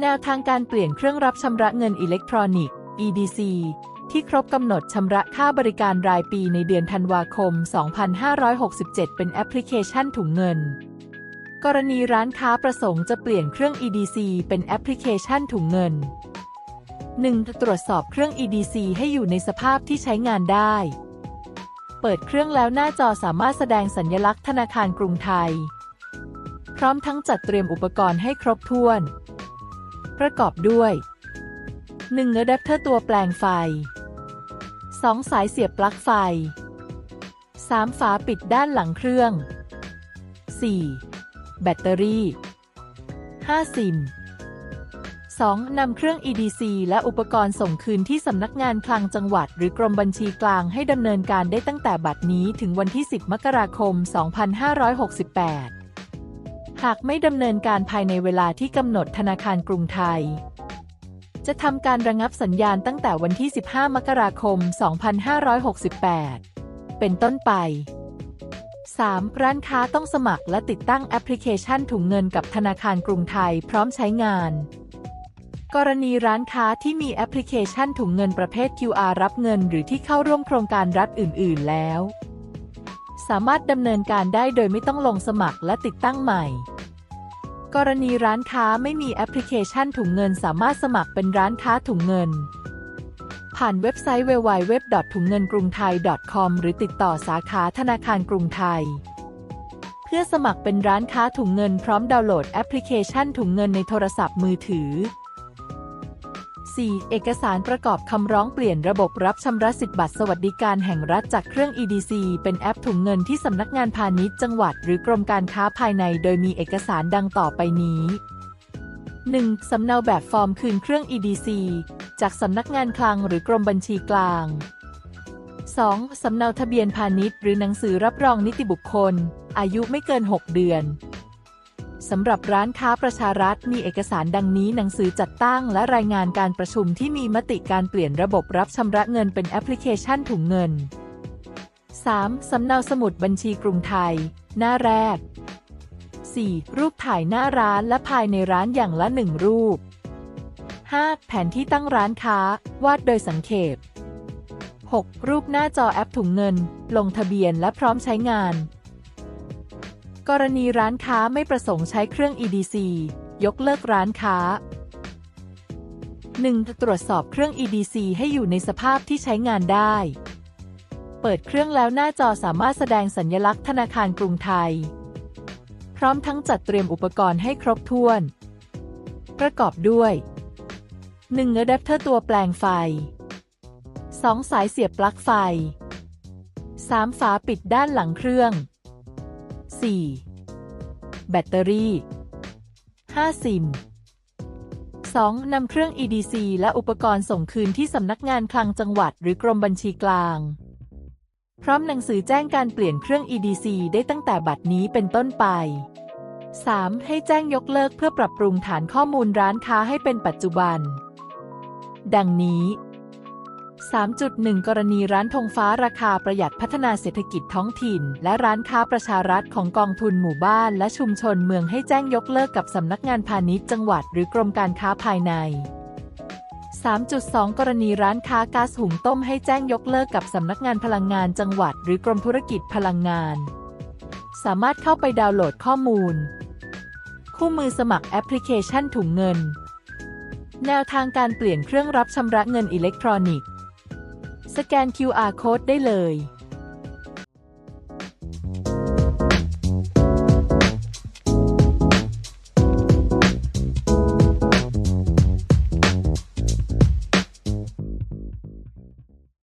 แนวทางการเปลี่ยนเครื่องรับชำระเงินอิเล็กทรอนิกส์ EDC ที่ครบกำหนดชำระค่าบริการรายปีในเดือนธันวาคม 2567 เป็นแอปพลิเคชันถุงเงิน กรณีร้านค้าประสงค์จะเปลี่ยนเครื่อง EDC เป็นแอปพลิเคชันถุงเงิน 1. ตรวจสอบเครื่อง EDC ให้อยู่ในสภาพที่ใช้งานได้ เปิดเครื่องแล้วหน้าจอสามารถแสดงสัญลักษณ์ธนาคารกรุงไทย พร้อมทั้งจัดเตรียมอุปกรณ์ให้ครบถ้วน ประกอบด้วย 1. อะแดปเตอร์ตัวแปลงไฟ 2. สายเสียบปลั๊กไฟ 3. ฝาปิดด้านหลังเครื่อง 4. แบตเตอรี่ 5. ซิม 2. นำเครื่อง EDC และอุปกรณ์ส่งคืนที่สำนักงานคลังจังหวัด หรือกรมบัญชีกลางให้ดำเนินการได้ตั้งแต่บัดนี้ถึงวันที่ 10 มกราคม 2568 หากไม่ดำเนินการภายในเวลาที่กำหนดธนาคารกรุงไทย จะทำการระงับสัญญาณตั้งแต่วันที่ 15 มกราคม 2568 เป็นต้นไป 3. ร้านค้าต้องสมัครและติดตั้งแอปพลิเคชันถุงเงินกับธนาคารกรุงไทยพร้อมใช้งาน กรณีร้านค้าที่มีแอปพลิเคชันถุงเงินประเภท QR รับเงินหรือที่เข้าร่วมโครงการรัฐอื่น ๆ แล้ว สามารถดำเนินการได้โดยไม่ต้องลงสมัครและติดตั้งใหม่ กรณีร้านค้าไม่มีแอปพลิเคชันถุงเงินสามารถสมัครเป็นร้านค้าถุงเงิน ผ่านเว็บไซต์ www. ถุงเงินกรุงไทย .com หรือติดต่อสาขาธนาคารกรุงไทย เพื่อสมัครเป็นร้านค้าถุงเงินพร้อมดาวน์โหลดแอปพลิเคชันถุงเงินในโทรศัพท์มือถือ 4. เอกสารประกอบคำร้องเปลี่ยนระบบรับชำระสิทธิบัตรสวัสดิการแห่งรัฐจากเครื่อง EDC เป็นแอปถุงเงินที่สำนักงานพาณิชย์จังหวัด หรือกรมการค้าภายใน โดยมีเอกสารดังต่อไปนี้ 1. สำเนาแบบฟอร์มคืนเครื่อง EDC จากสำนักงานคลังหรือกรมบัญชีกลาง 2. สำเนาทะเบียนพาณิชย์ หรือหนังสือรับรองนิติบุคคล อายุไม่เกิน 6 เดือน สำหรับร้านค้าประชารัฐมีเอกสารดังนี้หนังสือจัดตั้งและรายงานการประชุมที่มีมติการเปลี่ยนระบบรับชำระเงินเป็นแอปพลิเคชันถุงเงิน 3. สำเนาสมุดบัญชีกรุงไทย หน้าแรก 4. รูปถ่ายหน้าร้านและภายในร้านอย่างละหนึ่งรูป 5. แผนที่ตั้งร้านค้า วาดโดยสังเขป 6. รูปหน้าจอแอปถุงเงิน ลงทะเบียนและพร้อมใช้งาน กรณีร้านค้าไม่ประสงค์ใช้เครื่อง EDC ยกเลิกร้านค้า 1. ตรวจสอบเครื่อง EDC ให้อยู่ในสภาพที่ใช้งานได้ เปิดเครื่องแล้วหน้าจอสามารถแสดงสัญลักษณ์ธนาคารกรุงไทย พร้อมทั้งจัดเตรียมอุปกรณ์ให้ครบถ้วน ประกอบด้วย 1. อะแดปเตอร์ตัวแปลงไฟ 2. สายเสียบปลั๊กไฟ 3. ฝาปิดด้านหลังเครื่อง 4. แบตเตอรี่ 5. ซิม 2. นำเครื่อง EDC และอุปกรณ์ส่งคืนที่สำนักงานคลังจังหวัดหรือกรมบัญชีกลาง พร้อมหนังสือแจ้งการเปลี่ยนเครื่อง EDC ได้ตั้งแต่บัดนี้เป็นต้นไป 3. ให้แจ้งยกเลิกเพื่อปรับปรุงฐานข้อมูลร้านค้าให้เป็นปัจจุบัน ดังนี้ 3.1 กรณีร้านธงฟ้าราคาประหยัดพัฒนาเศรษฐกิจท้องถิ่น และร้านค้าประชารัฐของกองทุนหมู่บ้านและชุมชนเมืองให้แจ้งยกเลิกกับสำนักงานพาณิชย์จังหวัดหรือกรมการค้าภายใน 3.2 กรณีร้านค้าก๊าซหุงต้มให้แจ้งยกเลิกกับสำนักงานพลังงานจังหวัด หรือกรมธุรกิจพลังงาน สามารถเข้าไปดาวน์โหลดข้อมูล คู่มือสมัครแอปพลิเคชันถุงเงิน แนวทางการเปลี่ยนเครื่องรับชำระเงินอิเล็กทรอนิกส์ สแกน QR Code ได้เลย